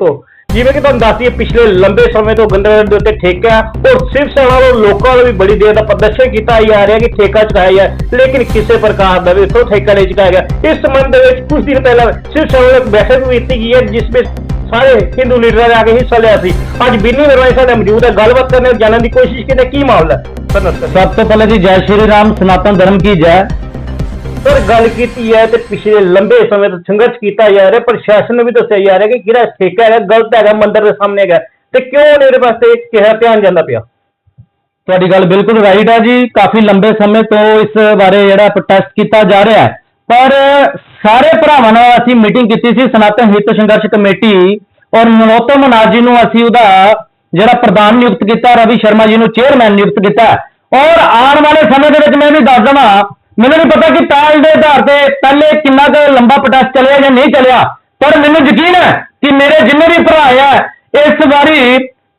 ਤੋਂ। ਜਿਵੇਂ ਕਿ ਤੁਹਾਨੂੰ ਦੱਸਦੀ ਪਿਛਲੇ ਲੰਬੇ ਸਮੇਂ ਤੋਂ ਗੰਦਰੇ ਦੇ ਉੱਤੇ ਠੇਕਾ ਔਰ ਸਿਰਫ ਸੈਨਾ ਵੱਲੋਂ ਲੋਕਾਂ ਵੱਲੋਂ ਵੀ ਬੜੀ ਦੇਰ ਦਾ ਪ੍ਰਦਰਸ਼ਨ ਕੀਤਾ ਜਾ ਰਿਹਾ ਕਿ ਠੇਕਾ ਚੁਕਾਇਆ ਜਾਏ ਲੇਕਿਨ ਕਿਸੇ ਪ੍ਰਕਾਰ ਦਾ ਵੀ ਇੱਥੋਂ ਠੇਕਾ ਨਹੀਂ ਚੁਕਾਇਆ ਗਿਆ। ਇਸ ਸੰਬੰਧ ਦੇ ਵਿੱਚ ਕੁਝ ਦਿਨ ਪਹਿਲਾਂ ਸਿਰਫ ਸੇਵਾ ਵੱਲੋਂ ਬੈਠਕ ਵੀ ਕੀਤੀ ਗਈ ਹੈ, ਜਿਸ ਵਿੱਚ ਸਾਰੇ ਹਿੰਦੂ ਲੀਡਰਾਂ ਨੇ ਆ ਕੇ ਹਿੱਸਾ ਲਿਆ ਸੀ। ਅੱਜ ਬਿੰਨੀ ਵਰਵਾਈ ਸਾਡੇ ਮੌਜੂਦ ਹੈ। ਗੱਲਬਾਤ ਕਰਨ ਜਾਣਨ ਦੀ ਕੋਸ਼ਿਸ਼ ਕੀਤੀ ਕੀ ਮਾਮਲਾ? ਸਭ ਤੋਂ ਪਹਿਲਾਂ ਜੀ ਜੈ ਸ਼੍ਰੀ ਰਾਮ, ਸਨਾਤਨ ਧਰਮ ਕੀ ਜੈ? ਸਰ, ਗੱਲ ਕੀਤੀ ਹੈ ਤੇ ਪਿਛਲੇ ਲੰਬੇ ਸਮੇਂ ਤੋਂ ਸੰਘਰਸ਼ ਕੀਤਾ ਜਾ ਰਿਹਾ, ਪ੍ਰਸ਼ਾਸਨ ਨੂੰ ਵੀ ਦੱਸਿਆ ਜਾ ਰਿਹਾ ਕਿ ਕਿਹੜਾ ਠੇਕਾ ਹੈਗਾ, ਗਲਤ ਹੈਗਾ, ਮੰਦਿਰ ਦੇ ਸਾਹਮਣੇ ਹੈਗਾ। ਤੇ ਕਿਉਂ ਇਹਦੇ ਵਾਸਤੇ ਕਿਹਾ ਧਿਆਨ ਜਾਂਦਾ ਪਿਆ? ਤੁਹਾਡੀ ਗੱਲ ਬਿਲਕੁਲ ਰਾਈਟ ਹੈ ਜੀ। ਕਾਫੀ ਲੰਬੇ ਸਮੇਂ ਤੋਂ ਇਸ ਬਾਰੇ ਜਿਹੜਾ ਪ੍ਰੋਟੈਸਟ ਕੀਤਾ ਜਾ ਰਿਹਾ ਹੈ। ਪਰ ਸਾਰੇ ਭਰਾਵਾਂ ਨਾਲ ਅਸੀਂ ਮੀਟਿੰਗ ਕੀਤੀ ਸੀ, ਸਨਾਤਨ ਹਿੱਤ ਸੰਘਰਸ਼ ਕਮੇਟੀ ਔਰ ਨਰੋਤਮ ਨਾਥ ਜੀ ਨੂੰ ਅਸੀਂ ਉਹਦਾ ਜਿਹੜਾ ਪ੍ਰਧਾਨ ਨਿਯੁਕਤ ਕੀਤਾ, ਰਵੀ ਸ਼ਰਮਾ ਜੀ ਨੂੰ ਚੇਅਰਮੈਨ ਨਿਯੁਕਤ ਕੀਤਾ। ਔਰ ਆਉਣ ਵਾਲੇ ਸਮੇਂ ਦੇ ਵਿੱਚ ਮੈਂ ਵੀ ਦੱਸ ਦਵਾਂ ਮੈਨੂੰ ਨਹੀਂ ਪਤਾ ਕਿ ਤਾਲ ਦੇ ਆਧਾਰ ਤੇ ਪਹਿਲੇ ਕਿੰਨਾ ਕੁ ਲੰਬਾ ਪ੍ਰੋਟੈਸਟ ਚੱਲਿਆ ਜਾਂ ਨਹੀਂ ਚੱਲਿਆ, ਪਰ ਮੈਨੂੰ ਯਕੀਨ ਹੈ ਕਿ ਮੇਰੇ ਜਿੰਨੇ ਵੀ ਭਰਾ ਆ, ਇਸ ਵਾਰੀ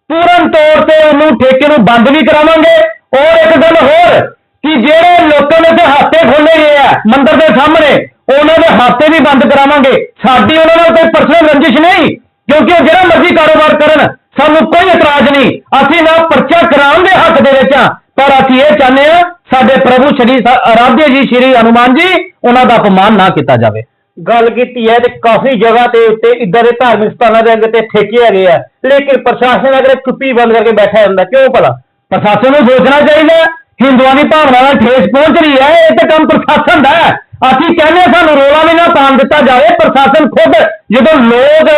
ਪੂਰਨ ਤੌਰ ਤੇ ਉਹਨੂੰ ਠੇਕੇ ਨੂੰ ਬੰਦ ਵੀ ਕਰਾਵਾਂਗੇ। ਔਰ ਇੱਕ ਗੱਲ ਹੋਰ, ਕਿ ਜਿਹੜੇ ਲੋਕਾਂ ਨੇ ਤੇ ਹਾਤੇ ਖੋਲੇ ਗਏ ਆ, ਮੰਦਰ ਦੇ ਸਾਹਮਣੇ, ਉਹਨਾਂ ਦੇ ਹਾਤੇ ਵੀ ਬੰਦ ਕਰਾਵਾਂਗੇ। ਸਾਡੀ ਉਹਨਾਂ ਨਾਲ ਕੋਈ ਪਰਸਨਲ ਰੰਜਿਸ਼ ਨਹੀਂ, ਕਿਉਂਕਿ ਉਹ ਜਿਹੜਾ ਮਰਜ਼ੀ ਕਾਰੋਬਾਰ ਕਰਨ, ਸਾਨੂੰ ਕੋਈ ਇਤਰਾਜ਼ ਨਹੀਂ। ਅਸੀਂ ਨਾ ਪਰਚਾ ਕਰਾਉਣ ਦੇ ਹੱਕ ਦੇ ਵਿੱਚ ਆ ਪਰ ਅਸੀਂ ਇਹ ਚਾਹੁੰਦੇ ਆ ਸਾਡੇ ਪ੍ਰਭੂ ਸ਼੍ਰੀ ਆਰਾਧਿਆ ਜੀ ਸ਼੍ਰੀ ਹਨੂਮਾਨ ਜੀ ਉਹਨਾਂ ਦਾ ਅਪਮਾਨ ਨਾ ਕੀਤਾ ਜਾਵੇ। ਗੱਲ ਕੀਤੀ ਹੈ ਤੇ ਕਾਫੀ ਜਗ੍ਹਾ ਤੇ ਉੱਤੇ ਇਦਾਂ ਦੇ ਧਾਰਮਿਕ ਸਥਾਨਾਂ ਦੇ ਅੱਗੇ ਤੇ ਠੇਕੇ ਹੈਗੇ ਆ। ਲੇਕਿਨ ਪ੍ਰਸ਼ਾਸਨ ਅਗਰ ਚੁੱਪੀ ਬੰਦ ਕਰਕੇ ਬੈਠਾ ਹੁੰਦਾ ਕਿਉਂ ਭਲਾ? ਪ੍ਰਸ਼ਾਸਨ ਨੂੰ ਸੋਚਣਾ ਚਾਹੀਦਾ ਹਿੰਦੂਆਂ ਦੀ ਭਾਵਨਾ ਨਾਲ ਠੇਸ ਪਹੁੰਚ ਰਹੀ ਹੈ ਇਹ ਤਾਂ ਕੰਮ ਪ੍ਰਸ਼ਾਸਨ ਦਾ ਹੈ। ਅਸੀਂ ਕਹਿੰਦੇ ਹਾਂ ਸਾਨੂੰ ਰੋਲਾ ਵੀ ਨਾ ਪਾਉਣ ਦਿੱਤਾ ਜਾਵੇ ਪ੍ਰਸ਼ਾਸਨ ਖੁਦ ਜਦੋਂ ਲੋਕ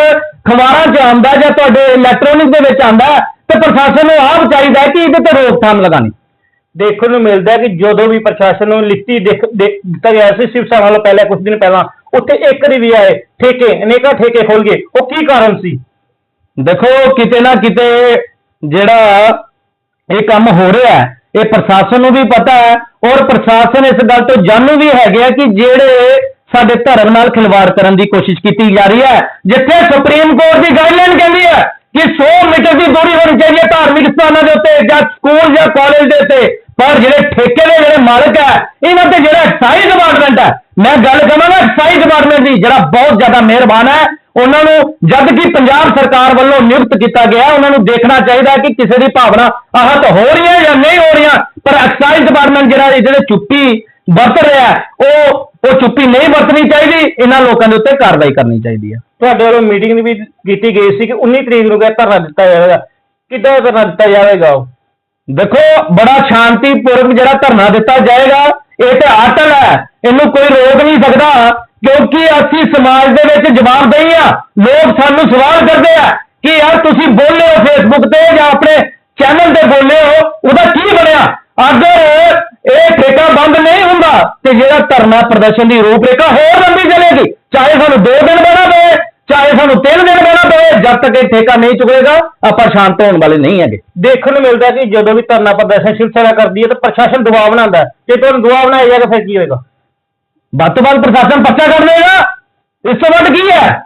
ਖਬਰਾਂ 'ਚ ਆਉਂਦਾ ਜਾਂ ਤੁਹਾਡੇ ਇਲੈਕਟ੍ਰੋਨਿਕ ਦੇ ਵਿੱਚ ਆਉਂਦਾ ਤੇ ਪ੍ਰਸ਼ਾਸਨ ਨੂੰ ਆਪ ਚਾਹੀਦਾ ਕਿ ਇਹਦੇ ਤੇ ਰੋਕਥਾਮ ਲਗਾਣੀ ਦੇਖਣ ਨੂੰ ਮਿਲਦਾ ਹੈ ਕਿ ਜਦੋਂ ਵੀ ਪ੍ਰਸ਼ਾਸਨ ਨੂੰ ਲਿਖਤੀ ਦੇਖ- ਦਿੱਤਾ ਗਿਆ ਸੀ, ਸਿਵ ਸੈਨਾ ਵੱਲੋਂ ਪਹਿਲੇ ਕੁਝ ਦਿਨ ਪਹਿਲਾਂ, ਉੱਥੇ ਇੱਕ ਦੀ ਵੀ ਆਏ, ਠੇਕੇ, ਅਨੇਕਾਂ ਠੇਕੇ ਖੋਲ ਗਏ। ਉਹ ਕੀ ਕਾਰਨ ਸੀ? ਦੇਖੋ, ਕਿਤੇ ਨਾ ਕਿਤੇ ਜਿਹੜਾ ਇਹ ਕੰਮ ਹੋ ਰਿਹਾ ਹੈ, ਇਹ ਪ੍ਰਸ਼ਾਸਨ ਨੂੰ ਵੀ ਪਤਾ ਹੈ ਔਰ ਪ੍ਰਸ਼ਾਸਨ ਇਸ ਗੱਲ ਤੋਂ ਜਾਣੂ ਵੀ ਹੈਗੇ ਆ ਕਿ ਜਿਹੜੇ ਸਾਡੇ ਧਰਮ ਨਾਲ ਖਿਲਵਾੜ ਕਰਨ ਦੀ ਕੋਸ਼ਿਸ਼ ਕੀਤੀ ਜਾ ਰਹੀ ਹੈ, ਜਿੱਥੇ ਸੁਪਰੀਮ ਕੋਰਟ ਦੀ ਗਾਈਡਲਾਈਨ ਕਹਿੰਦੀ ਹੈ ਕਿ 100 ਮੀਟਰ ਦੀ ਦੂਰੀ ਹੋਣੀ ਚਾਹੀਦੀ ਹੈ ਧਾਰਮਿਕ ਸਥਾਨਾਂ ਦੇ ਉੱਤੇ। ਜਾਂ ਸਕੂਲ ਜਾਂ ਕਾਲਜ ਦੇ ਉੱਤੇ, ਪਰ ਜਿਹੜੇ ਠੇਕੇ ਦੇ ਜਿਹੜੇ ਮਾਲਕ ਹੈ, ਇਹਨਾਂ ਤੇ ਜਿਹੜਾ ਐਕਸਾਈਜ਼ ਡਿਪਾਰਟਮੈਂਟ ਹੈ, ਮੈਂ ਗੱਲ ਕਰਾਂਗਾ ਐਕਸਾਈਜ਼ ਡਿਪਾਰਟਮੈਂਟ ਦੀ, ਜਿਹੜਾ ਬਹੁਤ ਜ਼ਿਆਦਾ ਮਿਹਰਬਾਨ ਹੈ, ਉਹਨਾਂ ਨੂੰ ਜਦ ਕਿ ਪੰਜਾਬ ਸਰਕਾਰ ਵੱਲੋਂ ਨਿਯੁਕਤ ਕੀਤਾ ਗਿਆ ਉਹਨਾਂ ਨੂੰ ਦੇਖਣਾ ਚਾਹੀਦਾ ਕਿ ਕਿਸੇ ਦੀ ਭਾਵਨਾ ਆਹਤ ਹੋ ਰਹੀ ਹੈ ਜਾਂ ਨਹੀਂ ਹੋ ਰਹੀਆਂ, ਪਰ ਐਕਸਾਈਜ਼ ਡਿਪਾਰਟਮੈਂਟ ਜਿਹੜਾ ਜਿਹੜੇ ਚੁੱਪੀ ਵਰਤ ਰਿਹਾ ਉਹ ਉਹ ਚੁੱਪੀ ਨਹੀਂ ਵਰਤਣੀ ਚਾਹੀਦੀ, ਇਹਨਾਂ ਲੋਕਾਂ ਦੇ ਉੱਤੇ ਕਾਰਵਾਈ ਕਰਨੀ ਚਾਹੀਦੀ ਹੈ। ਤੁਹਾਡੇ ਵੱਲੋਂ ਮੀਟਿੰਗ ਵੀ ਕੀਤੀ ਗਈ ਸੀ ਕਿ 19 ਤਰੀਕ ਨੂੰ ਕਿਹਾ ਧਰਨਾ ਦਿੱਤਾ ਜਾਵੇਗਾ? ਕਿੱਦਾਂ ਧਰਨਾ ਦਿੱਤਾ ਜਾਵੇਗਾ ਉਹ? ਦੇਖੋ, ਬੜਾ ਸ਼ਾਂਤੀਪੂਰਵਕ ਜਿਹੜਾ ਧਰਨਾ ਦਿੱਤਾ ਜਾਏਗਾ, ਇਹ ਤੇ ਅਟਲ ਹੈ। ਇਹਨੂੰ ਕੋਈ ਰੋਕ ਨਹੀਂ ਸਕਦਾ, ਕਿਉਂਕਿ ਅਸੀਂ ਸਮਾਜ ਦੇ ਵਿੱਚ ਜਵਾਬਦੇਹੀ ਆ। ਲੋਕ ਸਾਨੂੰ ਸਵਾਲ ਕਰਦੇ ਆ ਕਿ ਯਾਰ ਤੁਸੀਂ ਬੋਲੇ ਹੋ ਫੇਸਬੁੱਕ ਤੇ ਜਾਂ ਆਪਣੇ ਚੈਨਲ ਤੇ ਬੋਲੇ ਹੋ, ਉਹਦਾ ਕੀ ਬਣਿਆ? ਅਗਰ ਇਹ ਠੇਕਾ ਬੰਦ ਨਹੀਂ ਹੁੰਦਾ ਤੇ ਜਿਹੜਾ ਧਰਨਾ ਪ੍ਰਦਰਸ਼ਨ ਦੀ ਰੂਪਰੇਖਾ ਹੋਰ ਲੰਬੀ ਚੱਲੇਗੀ, ਚਾਹੇ ਸਾਨੂੰ 2 ਦਿਨ ਬਣਾ ਪਵੇ ਚਾਹੇ ਸਾਨੂੰ 3 ਦਿਨ ਬਣਾ ਪਵੇ ਜਦ ਤੱਕ ਇਹ ਠੇਕਾ ਨਹੀਂ ਚੁੱਕੇਗਾ ਆਪਾਂ ਸ਼ਾਂਤ ਹੋਣ ਵਾਲੇ ਨਹੀਂ ਹੈਗੇ। ਦੇਖਣ ਨੂੰ ਮਿਲਦਾ ਕਿ ਜਦੋਂ ਵੀ ਧਰਨਾ ਪ੍ਰਦਰਸ਼ਨ ਸ਼ਿਵ ਸੈਨਾ ਕਰਦੀ ਹੈ ਤਾਂ ਪ੍ਰਸ਼ਾਸਨ ਦਬਾਅ ਬਣਾਉਂਦਾ ਹੈ। ਜੇ ਤੁਹਾਨੂੰ ਦਬਾਅ ਬਣਾਇਆ ਜਾਏਗਾ ਫਿਰ ਕੀ ਹੋਏਗਾ? ਵੱਧ ਤੋਂ ਵੱਧ ਪ੍ਰਸ਼ਾਸਨ ਪਰਚਾ ਕਰ ਲਏਗਾ ਇਸ ਤੋਂ ਵੱਧ ਕੀ ਹੈ?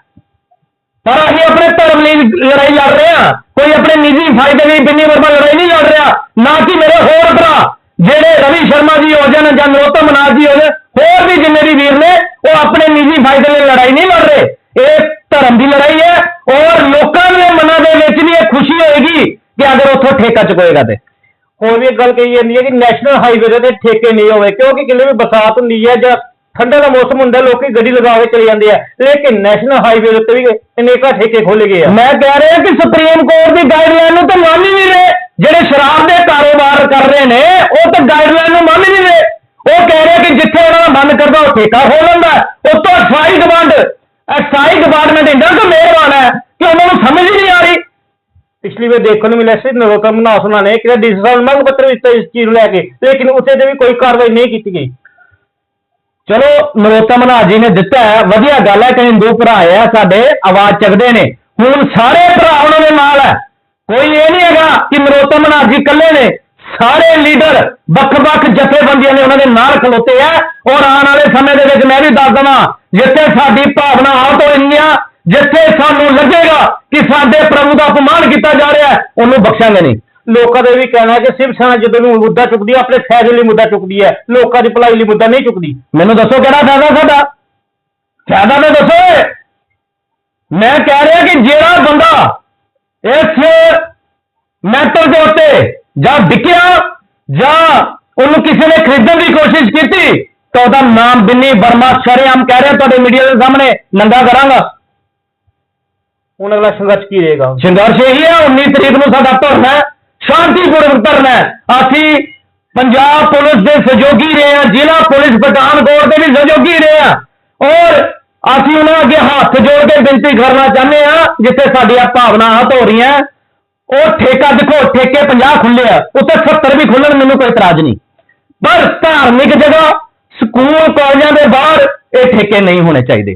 ਪਰ ਅਸੀਂ ਆਪਣੇ ਧਰਮ ਲਈ ਲੜਾਈ ਲੜ ਰਹੇ ਹਾਂ। ਕੋਈ ਆਪਣੇ ਨਿੱਜੀ ਫਾਇਦੇ ਲਈ ਬਿੰਨੀ ਵਰਮਾ ਲੜਾਈ ਨਹੀਂ ਲੜ ਰਿਹਾ। ਨਾ ਕਿ ਮੇਰੇ ਹੋਰ ਭਰਾ ਜਿਹੜੇ ਰਵੀ ਸ਼ਰਮਾ ਜੀ ਹੋ ਜਾਣ ਜਾਂ ਨਰੋਤਮ ਨਾਥ ਜੀ ਹੋ ਜਾਣ ਹੋਰ ਵੀ ਜਿੰਨੇ ਵੀ ਵੀਰ ਨੇ ਉਹ ਆਪਣੇ ਨਿੱਜੀ ਫਾਇਦੇ ਲਈ ਲੜਾਈ ਨਹੀਂ ਲੜ ਰਹੇ। ਇਹ ਧਰਮ ਦੀ ਲੜਾਈ ਹੈ ਔਰ ਲੋਕਾਂ ਦੇ ਮਨਾਂ ਦੇ ਵਿੱਚ ਵੀ ਇਹ ਖੁਸ਼ੀ ਹੋਏਗੀ ਕਿ ਠੇਕਾ ਚੁਕੋਏਗਾ ਤੇ। ਹੋਰ ਵੀ ਇੱਕ ਗੱਲ ਕਹੀ ਜਾਂਦੀ ਹੈ ਕਿ ਨੈਸ਼ਨਲ ਹਾਈਵੇ ਦੇ ਤੇ ਠੇਕੇ ਨਹੀਂ ਹੋਵੇ ਕਿਉਂਕਿ ਕਿਲੇ ਵੀ ਬਰਸਾਤ ਹੁੰਦੀ ਹੈ ਜਾਂ ਠੰਡੇ ਦਾ ਮੌਸਮ ਹੁੰਦਾ, ਲੋਕੀ ਗੱਡੀ ਲਗਾ ਕੇ ਚਲੇ ਜਾਂਦੇ ਆ। ਲੇਕਿਨ ਨੈਸ਼ਨਲ ਹਾਈਵੇ ਦੇ ਉੱਤੇ ਵੀ ਅਨੇਕਾਂ ਠੇਕੇ ਖੋਲੇ ਗਏ ਆ। ਮੈਂ ਕਹਿ ਰਿਹਾ ਕਿ ਸੁਪਰੀਮ ਕੋਰਟ ਦੀ ਗਾਈਡਲਾਈਨ ਨੂੰ ਤਾਂ ਮੰਨ ਹੀ ਨਹੀਂ ਰਹੇ। ਜਿਹੜੇ ਸ਼ਰਾਬ ਦੇ ਕਾਰੋਬਾਰ ਕਰ ਰਹੇ ਨੇ, ਉਹ ਤਾਂ ਗਾਈਡਲਾਈਨ ਨੂੰ ਮੰਨ ਹੀ ਨਹੀਂ ਰਹੇ। ਉਹ ਕਹਿ ਰਹੇ ਕਿ ਜਿੱਥੇ ਉਹਨਾਂ ਦਾ ਬੰਦ ਕਰਦਾ, ਉਹ ਠੇਕਾ ਖੋਲ ਲੈਂਦਾ। ਉਹ ਤੋਂ ਐਕਸਾਈਜ਼ ਐਕਸਾਈਜ਼ ਡਿਪਾਰਟਮੈਂਟ ਇੰਨਾ ਕਿ ਉਹਨਾਂ ਨੂੰ ਸਮਝ ਹੀ ਨਹੀਂ ਆ ਰਹੀ ਪਿਛਲੀ ਵਾਰ ਦੇਖਣ ਨੂੰ ਮਿਲਿਆ ਸੀ ਨਰੋਤਮ ਨਾਥ ਉਹਨਾਂ ਨੇ ਕਿ ਡਿਜੀਟਲ ਮੰਗ ਪੱਤਰ ਦਿੱਤਾ ਇਸ ਚੀਜ਼ ਨੂੰ ਲੈ ਕੇ, ਲੇਕਿਨ ਉਸੇ ਤੇ ਵੀ ਕੋਈ ਕਾਰਵਾਈ ਨਹੀਂ ਕੀਤੀ ਗਈ। ਚਲੋ ਨਰੋਤਮ ਨਾਥ ਜੀ ਨੇ ਦਿੱਤਾ ਹੈ, ਵਧੀਆ ਗੱਲ ਹੈ ਕਿ ਹਿੰਦੂ ਭਰਾ ਆ, ਸਾਡੇ ਆਵਾਜ਼ ਚੱਕਦੇ ਨੇ। ਹੁਣ ਸਾਰੇ ਭਰਾ ਉਹਨਾਂ ਦੇ ਨਾਲ ਹੈ। ਕੋਈ ਇਹ ਨਹੀਂ ਹੈਗਾ ਕਿ ਨਰੋਤਮ ਨਾਥ ਜੀ ਇਕੱਲੇ ਨੇ। ਸਾਰੇ ਲੀਡਰ ਵੱਖ-ਵੱਖ ਜਥੇਬੰਦੀਆਂ ਨੇ ਉਹਨਾਂ ਦੇ ਨਾਲ ਖਲੋਤੇ ਆ। ਔਰ ਆਉਣ ਵਾਲੇ ਸਮੇਂ ਦੇ ਵਿੱਚ ਮੈਂ ਵੀ ਦੱਸ ਦਵਾਂ, ਜਿੱਥੇ ਸਾਡੀ ਭਾਵਨਾ ਆਹਤ ਇੰਨੀਆਂ ਜਿੱਥੇ ਸਾਨੂੰ ਲੱਗੇਗਾ ਕਿ ਸਾਡੇ ਪ੍ਰਭੂ ਦਾ ਅਪਮਾਨ ਕੀਤਾ ਜਾ ਰਿਹਾ ਹੈ ਉਹਨੂੰ ਬਖਸ਼ਾਂਗੇ ਨਹੀਂ। ਲੋਕਾਂ ਦਾ ਵੀ ਕਹਿਣਾ ਕਿ ਸਿਵ ਸੈਨਾ ਜਦੋਂ ਵੀ ਮੁੱਦਾ ਚੁੱਕਦੀ ਹੈ ਆਪਣੇ ਫਾਇਦੇ ਲਈ ਮੁੱਦਾ ਚੁੱਕਦੀ ਹੈ ਲੋਕਾਂ ਦੀ ਭਲਾਈ ਲਈ ਮੁੱਦਾ ਨਹੀਂ ਚੁੱਕਦੀ। ਮੈਨੂੰ ਦੱਸੋ ਕਿਹੜਾ ਫਾਇਦਾ ਸਾਡਾ? ਫਾਇਦਾ ਤਾਂ ਦੱਸੋ। ਮੈਂ ਕਹਿ ਰਿਹਾ ਕਿ ਜਿਹੜਾ ਬੰਦਾ ਇਸ ਮੈਟਰ ਦੇ ਉੱਤੇ ਜਾਂ ਵਿਕਿਆ ਜਾਂ ਉਹਨੂੰ ਕਿਸੇ ਨੇ ਖਰੀਦਣ ਦੀ ਕੋਸ਼ਿਸ਼ ਕੀਤੀ ਤਾਂ ਉਹਦਾ ਨਾਮ ਬਿੰਨੀ ਵਰਮਾ ਸ਼ਰੇਆਮ ਕਹਿ ਰਿਹਾ ਤੁਹਾਡੇ ਮੀਡੀਆ ਦੇ ਸਾਹਮਣੇ ਨੰਗਾ ਕਰਾਂਗਾ। ਹੁਣ ਅਗਲਾ ਸੰਘਰਸ਼ ਕੀ ਰਹੇਗਾ? ਸੰਘਰਸ਼ ਇਹੀ ਹੈ 19 ਤਰੀਕ ਨੂੰ ਸਾਡਾ ਧਰਨਾ ਹੈ ਸ਼ਾਂਤੀਪੂਰਨ ਧਰਨਾ ਹੈ। ਅਸੀਂ ਪੰਜਾਬ ਪੁਲਿਸ ਦੇ ਸਹਿਯੋਗੀ ਰਹੇ ਹਾਂ, ਜ਼ਿਲ੍ਹਾ ਪੁਲਿਸ ਪਠਾਨਕੋਟ ਦੇ ਵੀ ਸਹਿਯੋਗੀ ਰਹੇ ਹਾਂ। ਔਰ ਅਸੀਂ ਉਹਨਾਂ ਅੱਗੇ ਹੱਥ ਜੋੜ ਕੇ ਬੇਨਤੀ ਕਰਨਾ ਚਾਹੁੰਦੇ ਹਾਂ, ਜਿੱਥੇ ਸਾਡੀਆਂ ਭਾਵਨਾਵਾਂ ਹੱਥ ਹੋ ਰਹੀਆਂ ਉਹ ਠੇਕਾ ਦੇਖੋ, ਠੇਕੇ 50 ਖੁੱਲੇ ਆ ਉੱਤੇ 70 ਵੀ ਖੁੱਲਣ ਮੈਨੂੰ ਕੋਈ ਇਤਰਾਜ਼ ਨਹੀਂ। ਪਰ ਧਾਰਮਿਕ ਜਗ੍ਹਾ, ਸਕੂਲ, ਕਾਲਜਾਂ ਦੇ ਬਾਹਰ ਇਹ ਠੇਕੇ ਨਹੀਂ ਹੋਣੇ ਚਾਹੀਦੇ।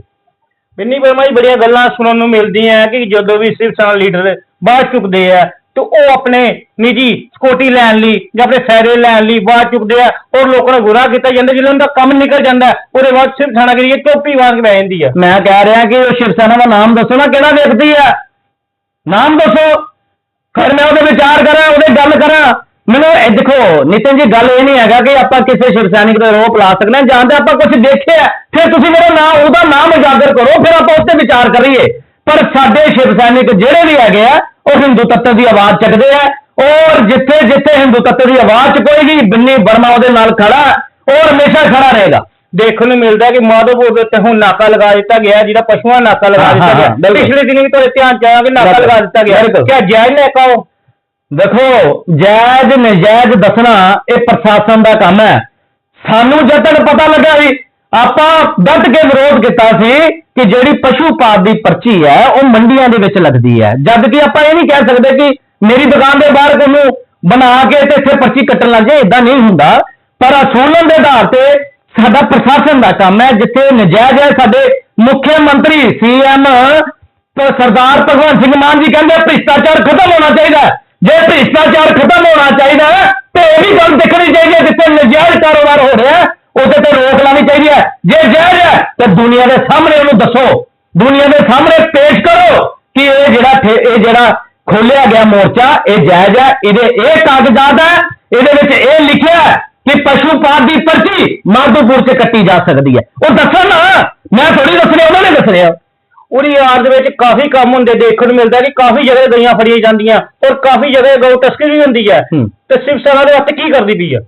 ਬਿੰਨੀ ਵਰਮਾ ਜੀ ਬੜੀਆਂ ਗੱਲਾਂ ਸੁਣਨ ਨੂੰ ਮਿਲਦੀਆਂ ਕਿ ਜਦੋਂ ਵੀ ਸਿਵ ਸੈਨਾ ਲੀਡਰ ਬਾਹਰ ਚੁੱਕਦੇ ਆ, ਤੇ ਉਹ ਆਪਣੇ ਨਿੱਜੀ ਸਕੋਟੀ ਲੈਣ ਲਈ ਜਾਂ ਆਪਣੇ ਫਾਇਦੇ ਲੈਣ ਲਈ ਬਾਹਰ ਚੁੱਕਦੇ ਆ, ਔਰ ਲੋਕਾਂ ਨੂੰ ਗੁਨਾਹ ਕੀਤਾ ਜਾਂਦਾ, ਜਦੋਂ ਉਹਨਾਂ ਦਾ ਕੰਮ ਨਿਕਲ ਜਾਂਦਾ, ਉਹਦੇ ਬਾਅਦ ਸਿਵ ਸੈਨਾ ਕਰੀਏ ਚੋਪੀ ਵਾਂਗ ਕੇ ਬਹਿ ਜਾਂਦੀ ਆ। ਮੈਂ ਕਹਿ ਰਿਹਾ ਕਿ ਉਹ ਸ਼ਿਵ ਸੈਨਾ ਦਾ ਨਾਮ ਦੱਸੋ ਨਾ, ਕਿਹੜਾ ਵੇਖਦੀ ਹੈ ਨਾਮ ਦੱਸੋ। ਫਿਰ ਮੈਂ ਉਹਦੇ ਵਿਚਾਰ ਕਰਾਂ, ਉਹਦੇ ਮੈਨੂੰ ਇਹ ਦੇਖੋ ਨਿਤਿਨ ਜੀ ਗੱਲ ਇਹ ਨਹੀਂ ਹੈਗਾ ਕਿ ਆਪਾਂ ਕਿਸੇ ਸ਼ਿਵ ਸੈਨਿਕ ਦਾ ਰੋਪ ਲਾ ਸਕਦੇ ਹਾਂ ਜਾਂ ਤਾਂ ਆਪਾਂ ਕੁਝ ਦੇਖਿਆ ਫਿਰ ਤੁਸੀਂ ਮੇਰਾ ਨਾਮ ਉਹਦਾ ਨਾਮ ਉਜਾਗਰ ਕਰੋ ਫਿਰ ਆਪਾਂ ਉਸ ਤੇ ਵਿਚਾਰ ਕਰੀਏ। ਪਰ ਸਾਡੇ ਸ਼ਿਵ ਸੈਨਿਕ ਜਿਹੜੇ ਵੀ ਹੈਗੇ ਆ ਉਹ ਹਿੰਦੂ ਤੱਤ ਦੀ ਆਵਾਜ਼ ਚੱਕਦੇ ਆ। ਔਰ ਜਿੱਥੇ ਜਿੱਥੇ ਹਿੰਦੂ ਤੱਤ ਦੀ ਆਵਾਜ਼ ਚੁਕੋਏਗੀ ਬਿੰਨੀ ਵਰਮਾ ਉਹਦੇ ਨਾਲ ਖੜਾ ਔਰ ਹਮੇਸ਼ਾ ਖੜਾ ਰਹੇਗਾ। ਦੇਖਣ ਨੂੰ ਮਿਲਦਾ ਕਿ ਮਾਧੋਪੁਰ ਦੇ ਉੱਤੇ ਹੁਣ ਨਾਕਾ ਲਗਾ ਦਿੱਤਾ ਗਿਆ ਜਿਹੜਾ ਪਸ਼ੂਆਂ ਨਾਕਾ ਲਗਾ ਦਿੱਤਾ ਗਿਆ। ਪਿਛਲੇ ਦਿਨ ਵੀ ਤੁਹਾਡੇ ਧਿਆਨ ਚ ਆਇਆ ਕਿ ਨਾਕਾ ਲਗਾ ਦਿੱਤਾ ਗਿਆ। ਕਿਆ ਜਾਇਜ਼ ਨਾਕਾ ਉਹ? ਦੇਖੋ, ਜਾਇਜ਼, ਨਜਾਇਜ਼ ਦੱਸਣਾ ਇਹ ਪ੍ਰਸ਼ਾਸਨ ਦਾ ਕੰਮ ਹੈ। ਸਾਨੂੰ ਜਦ ਤੱਕ ਪਤਾ ਲੱਗਾ ਵੀ ਆਪਾਂ ਡਟ ਕੇ ਵਿਰੋਧ ਕੀਤਾ ਸੀ ਕਿ ਜਿਹੜੀ ਪਸ਼ੂ ਪਾਤ ਦੀ ਪਰਚੀ ਹੈ, ਉਹ ਮੰਡੀਆਂ ਦੇ ਵਿੱਚ ਲੱਗਦੀ ਹੈ। ਜਦ ਕਿ ਆਪਾਂ ਇਹ ਨਹੀਂ ਕਹਿ ਸਕਦੇ ਕਿ ਮੇਰੀ ਦੁਕਾਨ ਦੇ ਬਾਹਰ ਕੋਈ ਬਣਾ ਕੇ ਤੇ ਇੱਥੇ ਪਰਚੀ ਕੱਟਣ ਲੱਗ ਜਾਏ ਇਦਾਂ ਨਹੀਂ ਹੁੰਦਾ। ਪਰ ਅਸੂਲਨ ਦੇ ਆਧਾਰ ਤੇ ਸਾਡਾ ਪ੍ਰਸ਼ਾਸਨ ਦਾ ਕੰਮ ਹੈ, ਜਿੱਥੇ ਨਜਾਇਜ਼ ਹੈ ਸਾਡੇ ਮੁੱਖ ਮੰਤਰੀ ਸੀਐਮ ਤਾਂ ਸਰਦਾਰ ਭਗਵੰਤ ਸਿੰਘ ਮਾਨ ਜੀ ਕਹਿੰਦੇ ਭ੍ਰਿਸ਼ਟਾਚਾਰ ਖਤਮ ਹੋਣਾ ਚਾਹੀਦਾ ਜੇ ਭ੍ਰਿਸ਼ਟਾਚਾਰ ਖਤਮ ਹੋਣਾ ਚਾਹੀਦਾ ਹੈ, ਤੇ ਇਹ ਵੀ ਗੱਲ ਦੇਖਣੀ ਚਾਹੀਦੀ ਹੈ ਜਿੱਥੇ ਨਜਾਇਜ਼ ਕਾਰੋਬਾਰ ਹੋ ਰਿਹਾ ਉਹਦੇ ਤੇ ਰੋਕ ਲਾਣੀ ਚਾਹੀਦੀ ਹੈ। ਜੇ ਜਾਇਜ਼ ਹੈ ਤੇ ਦੁਨੀਆ ਦੇ ਸਾਹਮਣੇ ਉਹਨੂੰ ਦੱਸੋ। ਦੁਨੀਆ ਦੇ ਸਾਹਮਣੇ ਪੇਸ਼ ਕਰੋ ਕਿ ਇਹ ਜਿਹੜਾ ਇਹ ਜਿਹੜਾ ਖੋਲਿਆ ਗਿਆ ਮੋਰਚਾ ਇਹ ਜਾਇਜ਼ ਹੈ ਇਹਦੇ ਇਹ ਕਾਗਜ਼ਾਤ ਹੈ ਇਹਦੇ ਵਿੱਚ ਇਹ ਲਿਖਿਆ ਕਿ ਪਸ਼ੂ ਪਾਤ ਦੀ ਪਰਚੀ ਮਾਧੋਪੁਰ 'ਚ ਕੱਟੀ ਜਾ ਸਕਦੀ ਹੈ। ਉਹ ਦੱਸਣ ਨਾ ਮੈਂ ਥੋੜੀ ਦੱਸ ਰਿਹਾ ਉਹਨਾਂ ਨੇ ਦੱਸ ਰਿਹਾ ਉਹਦੀ ਯਾਦ ਦੇ ਵਿੱਚ ਕਾਫੀ ਕੰਮ ਹੁੰਦੇ ਦੇਖਣ ਨੂੰ ਮਿਲਦਾ ਕਿ ਕਾਫੀ ਜਗ੍ਹਾ ਗਈਆਂ ਫੜੀਆਂ ਜਾਂਦੀਆਂ ਔਰ ਕਾਫੀ ਜਗ੍ਹਾ ਗਊ ਤਸਕਰੀ ਵੀ ਹੁੰਦੀ ਹੈ। ਹੂੰ। ਤੇ ਸਿਵ ਸੈਨਾ ਦੇ ਹੱਥ ਕੀ ਕਰਦੀ ਪਈ ਆ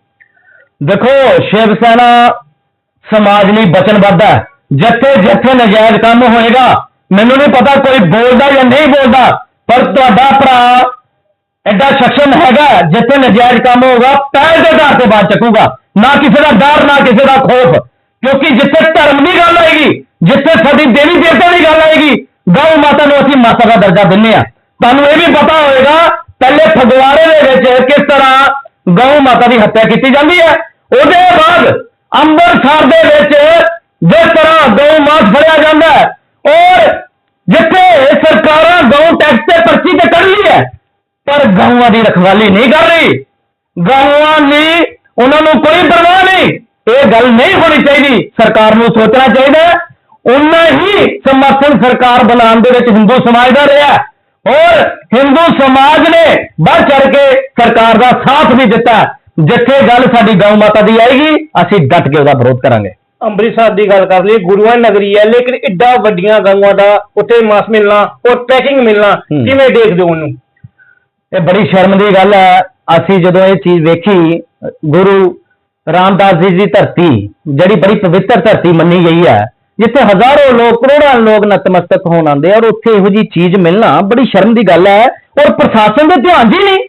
ਦੇਖੋ ਸ਼ਿਵ ਸੈਨਾ ਸਮਾਜ ਲਈ ਵਚਨਬੱਧ ਹੈ। ਜਿੱਥੇ ਜਿੱਥੇ ਨਜਾਇਜ਼ ਕੰਮ ਹੋਏਗਾ ਮੈਨੂੰ ਨਹੀਂ ਪਤਾ ਕੋਈ ਬੋਲਦਾ ਜਾਂ ਨਹੀਂ ਬੋਲਦਾ ਪਰ ਤੁਹਾਡਾ ਭਰਾ ਐਡਾ ਸક્ષਮ ਹੈਗਾ ਜਿੱਥੇ ਨਜਾਇਜ਼ ਕੰਮ ਹੋਊਗਾ ਪਹਿਲ ਦੇ ਆਧਾਰ ਤੇ ਬਾਤ ਚੱਕੂਗਾ। ਨਾ ਕਿਸੇ ਦਾ ਡਰ ਨਾ ਕਿਸੇ ਦਾ ਖੋਫ ਕਿਉਂਕਿ ਜਿੱਥੇ ਧਰਮ ਦੀ ਗੱਲ ਆਏਗੀ ਜਿੱਥੇ ਸਾਡੀ ਦੇਵੀ ਦੇਵਤਾ ਦੀ ਗੱਲ ਆਏਗੀ, ਗਊ ਮਾਤਾ ਨੂੰ ਅਸੀਂ ਮਾਤਾ ਦਾ ਦਰਜਾ ਦਿੰਦੇ ਆ ਤੁਹਾਨੂੰ ਇਹ ਵੀ ਪਤਾ ਹੋਏਗਾ ਪਹਿਲੇ ਫਗਵਾੜੇ ਦੇ ਵਿੱਚ ਕਿਸ ਤਰ੍ਹਾਂ ਗਊ ਮਾਤਾ ਦੀ ਹੱਤਿਆ ਕੀਤੀ ਜਾਂਦੀ ਹੈ। ਉਹਦੇ ਬਾਅਦ ਅੰਮ੍ਰਿਤਸਰ ਦੇ ਵਿੱਚ ਜਿਸ ਤਰ੍ਹਾਂ ਗਊ ਮਾਸ ਫੜਿਆ ਜਾਂਦਾ ਹੈ, ਔਰ ਜਿੱਥੇ ਸਰਕਾਰਾਂ ਗਊ ਟੈਕਸ ਤੇ ਪਰਚੀ ਤੇ ਕੱਢ ਲਈ ਹੈ, ਪਰ ਗਊਆਂ ਦੀ ਰਖਵਾਲੀ ਨਹੀਂ ਕਰ ਰਹੀ। ਗਊਆਂ ਦੀ ਉਹਨਾਂ ਨੂੰ ਕੋਈ ਪਰਵਾਹ ਨਹੀਂ। ਇਹ ਗੱਲ ਨਹੀਂ ਹੋਣੀ ਚਾਹੀਦੀ। ਸਰਕਾਰ ਨੂੰ ਸੋਚਣਾ ਚਾਹੀਦਾ ਉਨਾ ਹੀ ਸਮਰਥਨ ਸਰਕਾਰ ਬਣਾਉਣ ਦੇ ਵਿੱਚ ਹਿੰਦੂ ਸਮਾਜ ਦਾ ਰਿਹਾ। ਔਰ ਹਿੰਦੂ ਸਮਾਜ ਨੇ ਵੱਧ ਚੜ ਕੇ ਸਰਕਾਰ ਦਾ ਸਾਥ ਵੀ ਦਿੱਤਾ। ਜਿੱਥੇ ਗੱਲ ਸਾਡੀ ਗਊ ਮਾਤਾ ਦੀ ਆਏਗੀ ਅਸੀਂ ਡਟ ਕੇ ਉਹਦਾ ਵਿਰੋਧ ਕਰਾਂਗੇ ਅੰਮ੍ਰਿਤਸਰ ਦੀ ਗੱਲ ਕਰ ਲਈ ਗੁਰੂਆਂ ਨਗਰੀ ਹੈ ਲੇਕਿਨ ਇੱਡਾ ਵੱਡੀਆਂ ਗਊਆਂ ਦਾ ਉੱਥੇ ਮਾਸ ਮਿਲਣਾ ਔਰ ਪੈਕਿੰਗ ਮਿਲਣਾ। ਕਿਵੇਂ ਦੇਖਦੇ ਹੋ ਉਹਨੂੰ ਇਹ ਬੜੀ ਸ਼ਰਮ ਦੀ ਗੱਲ ਹੈ ਅਸੀਂ ਜਦੋਂ ਇਹ ਚੀਜ਼ ਵੇਖੀ ਗੁਰੂ ਰਾਮਦਾਸ ਜੀ ਦੀ ਧਰਤੀ ਜਿਹੜੀ ਬੜੀ ਪਵਿੱਤਰ ਧਰਤੀ ਮੰਨੀ ਗਈ ਹੈ ਜਿੱਥੇ ਹਜ਼ਾਰੋਂ ਲੋਕ, ਕਰੋੜਾਂ ਲੋਕ ਨਤਮਸਤਕ ਹੋਣ ਆਉਂਦੇ ਆ ਔਰ ਉੱਥੇ ਇਹੋ ਜੀ ਚੀਜ਼ ਮਿਲਣਾ ਬੜੀ ਸ਼ਰਮ ਦੀ ਗੱਲ ਹੈ ਔਰ ਪ੍ਰਸ਼ਾਸਨ ਦੇ ਧਿਆਨ ਜੀ ਨਹੀਂ।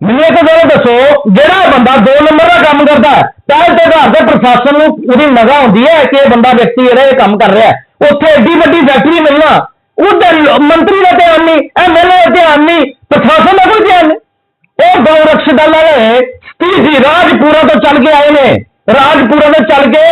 ਮੈਨੂੰ ਇੱਕ ਗੱਲ ਦੱਸੋ, ਜਿਹੜਾ ਬੰਦਾ ਦੋ ਨੰਬਰ ਦਾ ਕੰਮ ਕਰਦਾ ਪਹਿਲ ਤੇ ਆਧਾਰ ਤੇ ਪ੍ਰਸ਼ਾਸਨ ਨੂੰ ਉਹਦੀ ਨਜ਼ਰ ਹੁੰਦੀ ਹੈ ਕਿ ਇਹ ਬੰਦਾ ਵਿਅਕਤੀ ਜਿਹੜਾ ਇਹ ਕੰਮ ਕਰ ਰਿਹਾ ਉੱਥੇ ਏਡੀ ਵੱਡੀ ਫੈਕਟਰੀ ਮਿਲਣਾ, ਉਹਦੇ ਮੰਤਰੀ ਦਾ ਧਿਆਨ ਨਹੀਂ ਐਮਐਲਏ ਦਾ ਧਿਆਨ ਨਹੀਂ, ਪ੍ਰਸ਼ਾਸਨ ਦਾ ਕੋਈ ਧਿਆਨ ਨਹੀਂ। ਉਹ ਗੌਰਕਸ਼ ਦਲ ਵਾਲੇ ਸਤੀਸ਼ ਜੀ, ਰਾਜਪੁਰਾ ਤੋਂ ਚੱਲ ਕੇ ਆਏ ਨੇ। ਰਾਜਪੁਰਾ ਤੋਂ ਚੱਲ ਕੇ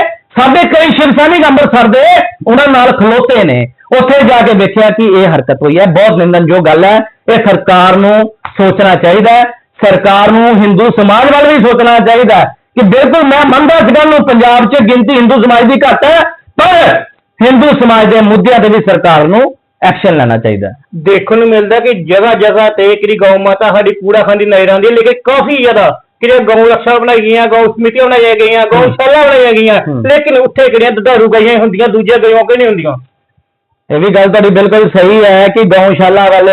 ਸਾਡੇ ਕਈ ਸ਼ਿਵ ਸੈਨਿਕ ਅੰਮ੍ਰਿਤਸਰ ਦੇ ਉਹਨਾਂ ਨਾਲ ਖਲੋਤੇ ਨੇ। ਉੱਥੇ ਜਾ ਕੇ ਵੇਖਿਆ ਕਿ ਇਹ ਹਰਕਤ ਹੋਈ ਹੈ। ਬਹੁਤ ਨਿੰਦਨਯੋਗ ਗੱਲ ਹੈ। ਇਹ ਸਰਕਾਰ ਨੂੰ ਸੋਚਣਾ ਚਾਹੀਦਾ ਹੈ। ਸਰਕਾਰ ਨੂੰ ਹਿੰਦੂ ਸਮਾਜ ਵੱਲ ਵੀ ਸੋਚਣਾ ਚਾਹੀਦਾ ਹੈ ਕਿ ਬਿਲਕੁਲ ਮੈਂ ਮੰਨਦਾ ਇਸ ਗੱਲ ਨੂੰ, ਪੰਜਾਬ 'ਚ ਗਿਣਤੀ ਹਿੰਦੂ ਸਮਾਜ ਦੀ ਘੱਟ ਹੈ, ਪਰ ਹਿੰਦੂ ਸਮਾਜ ਦੇ ਮੁੱਦਿਆਂ ਤੇ ਵੀ ਸਰਕਾਰ ਨੂੰ ਐਕਸ਼ਨ ਲੈਣਾ ਚਾਹੀਦਾ ਦੇਖਣ ਨੂੰ ਮਿਲਦਾ ਕਿ ਜਗ੍ਹਾ ਜਗ੍ਹਾ ਤੇ ਕਿਹੜੀ ਗਊ ਮਾਤਾ ਸਾਡੀ ਕੂੜਾ ਖਾਂਦੀ ਨਜ਼ਰ ਆਉਂਦੀ ਹੈ, ਲੇਕਿਨ ਕਾਫੀ ਜ਼ਿਆਦਾ ਕਿਹੜੇ ਗਊ ਰਕਸ਼ਾ ਬਣਾਈ ਗਈਆਂ ਗਊ ਸਮਿਤੀਆਂ ਬਣਾਈਆਂ ਗਈਆਂ ਗਊ ਸ਼ਾਲਾ ਬਣਾਈਆਂ ਗਈਆਂ ਹੂੰ। ਲੇਕਿਨ ਉੱਥੇ ਕਿਹੜੀਆਂ ਦੁਧਾਰੂ ਗਈਆਂ ਹੁੰਦੀਆਂ ਦੂਜੇ ਗਊਆਂ ਕਿ ਨਹੀਂ ਹੁੰਦੀਆਂ? ਇਹ ਵੀ ਗੱਲ ਤੁਹਾਡੀ ਬਿਲਕੁਲ ਸਹੀ ਹੈ ਕਿ ਗਊਸ਼ਾਲਾ ਵਾਲੇ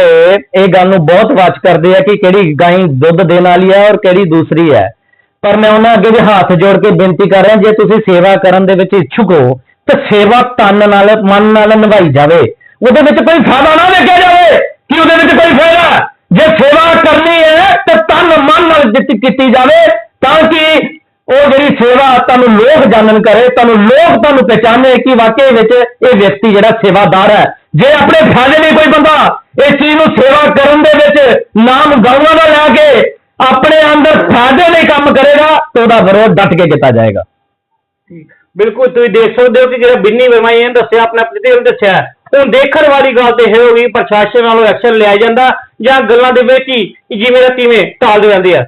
ਇਹ ਗੱਲ ਨੂੰ ਬਹੁਤ ਵਾਚ ਕਰਦੇ ਆ ਕਿ ਕਿਹੜੀ ਗਾਂ ਦੁੱਧ ਦੇਣ ਵਾਲੀ ਹੈ ਔਰ ਕਿਹੜੀ ਦੂਸਰੀ ਹੈ। ਪਰ ਮੈਂ ਉਹਨਾਂ ਅੱਗੇ ਵੀ ਹੱਥ ਜੋੜ ਕੇ ਬੇਨਤੀ ਕਰ ਰਿਹਾ ਜੇ ਤੁਸੀਂ ਸੇਵਾ ਕਰਨ ਦੇ ਵਿੱਚ ਇੱਛੁਕ ਹੋ ਤਾਂ ਸੇਵਾ ਤਨ ਨਾਲ ਮਨ ਨਾਲ ਨਿਭਾਈ ਜਾਵੇ। ਉਹਦੇ ਵਿੱਚ ਕੋਈ ਫਾਇਦਾ ਨਾ ਵੇਖਿਆ ਜਾਵੇ ਕਿ ਉਹਦੇ ਵਿੱਚ ਕੋਈ ਫਾਇਦਾ? ਜੇ ਸੇਵਾ ਕਰਨੀ ਹੈ ਤਾਂ ਤਨ ਮਨ ਨਾਲ ਜਿੱਤ ਕੀਤੀ ਜਾਵੇ, ਤਾਂ ਕਿ ਉਹ ਜਿਹੜੀ ਸੇਵਾ ਤੁਹਾਨੂੰ ਲੋਕ ਜਾਣਨ ਕਰੇ, ਤੁਹਾਨੂੰ ਲੋਕ ਤੁਹਾਨੂੰ ਪਹਿਚਾਨੇ ਕਿ ਵਾਕਈ ਵਿੱਚ ਇਹ ਵਿਅਕਤੀ ਜਿਹੜਾ ਸੇਵਾਦਾਰ ਹੈ। ਜੇ ਆਪਣੇ ਫਾਇਦੇ ਲਈ ਕੋਈ ਬੰਦਾ ਇਸ ਚੀਜ਼ ਨੂੰ ਸੇਵਾ ਕਰਨ ਦੇ ਵਿੱਚ ਨਾਮ ਗਾਵਾਂ ਦਾ ਲਾ ਕੇ ਆਪਣੇ ਅੰਦਰ ਫਾਇਦੇ ਲਈ ਕੰਮ ਕਰੇਗਾ, ਤਾਂ ਉਹਦਾ ਵਿਰੋਧ ਡਟ ਕੇ ਕੀਤਾ ਜਾਏਗਾ। ਬਿਲਕੁਲ, ਤੁਸੀਂ ਦੇਖ ਸਕਦੇ ਹੋ ਕਿ ਜਿਹੜਾ ਬਿੰਨੀ ਵਰਮਾਈ ਨੇ ਦੱਸਿਆ, ਆਪਣਾ ਪ੍ਰਤੀਕਰਮ ਦੱਸਿਆ ਹੁਣ ਦੇਖਣ ਵਾਲੀ ਗੱਲ ਤੇ ਇਹ ਹੋਗੀ ਪ੍ਰਸ਼ਾਸਨ ਵੱਲੋਂ ਐਕਸ਼ਨ ਲਿਆ ਜਾਂਦਾ ਜਾਂ ਗੱਲਾਂ ਦੇ ਵਿੱਚ ਹੀ ਜਿਵੇਂ ਦਾ ਤਿਵੇਂ ਟਾਲਦੇ ਜਾਂਦੇ ਆ।